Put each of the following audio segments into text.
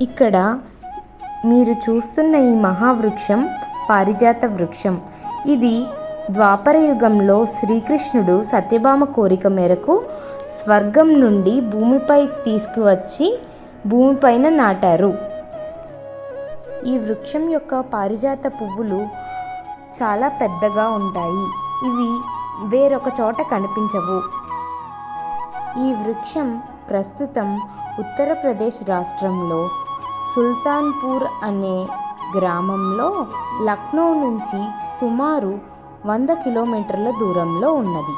ఇక్కడ మీరు చూస్తున్న ఈ మహావృక్షం పారిజాత వృక్షం. ఇది ద్వాపర యుగంలో శ్రీకృష్ణుడు సత్యభామ కోరిక మేరకు స్వర్గం నుండి భూమిపై తీసుకువచ్చి భూమిపైన నాటారు. ఈ వృక్షం యొక్క పారిజాత పువ్వులు చాలా పెద్దగా ఉంటాయి. ఇవి వేరొక చోట కనిపించవు. ఈ వృక్షం ప్రస్తుతం ఉత్తరప్రదేశ్ రాష్ట్రంలో సుల్తాన్పూర్ అనే గ్రామంలో లక్నో నుంచి సుమారు వంద కిలోమీటర్ల దూరంలో ఉన్నది.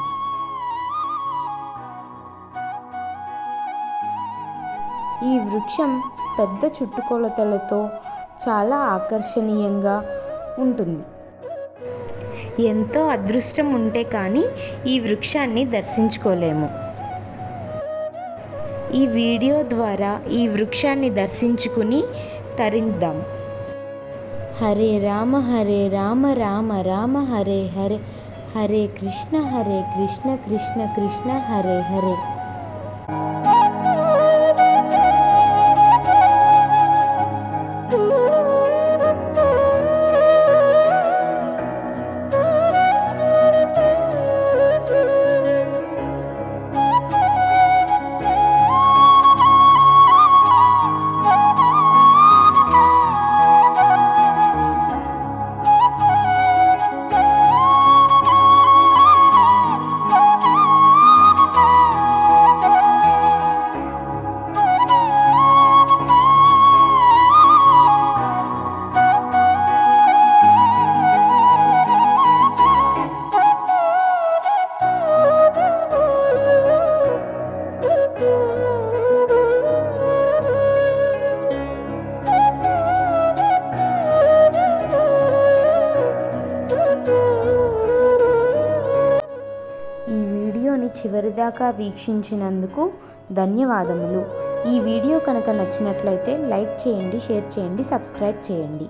ఈ వృక్షం పెద్ద చుట్టుకొలతలతో చాలా ఆకర్షణీయంగా ఉంటుంది. ఎంతో అదృష్టం ఉంటే కానీ ఈ వృక్షాన్ని దర్శించుకోలేము. ఈ వీడియో ద్వారా ఈ వృక్షాన్ని దర్శించుకుని తరింద్దాం హరే రామ హరే రామ రామ రామ హరే హరే. హరే కృష్ణ హరే కృష్ణ కృష్ణ కృష్ణ హరే హరే. వీడియోని చివరిదాకా వీక్షించినందుకు ధన్యవాదములు. ఈ వీడియో కనుక నచ్చినట్లయితే లైక్ చేయండి షేర్ చేయండి సబ్స్క్రైబ్ చేయండి.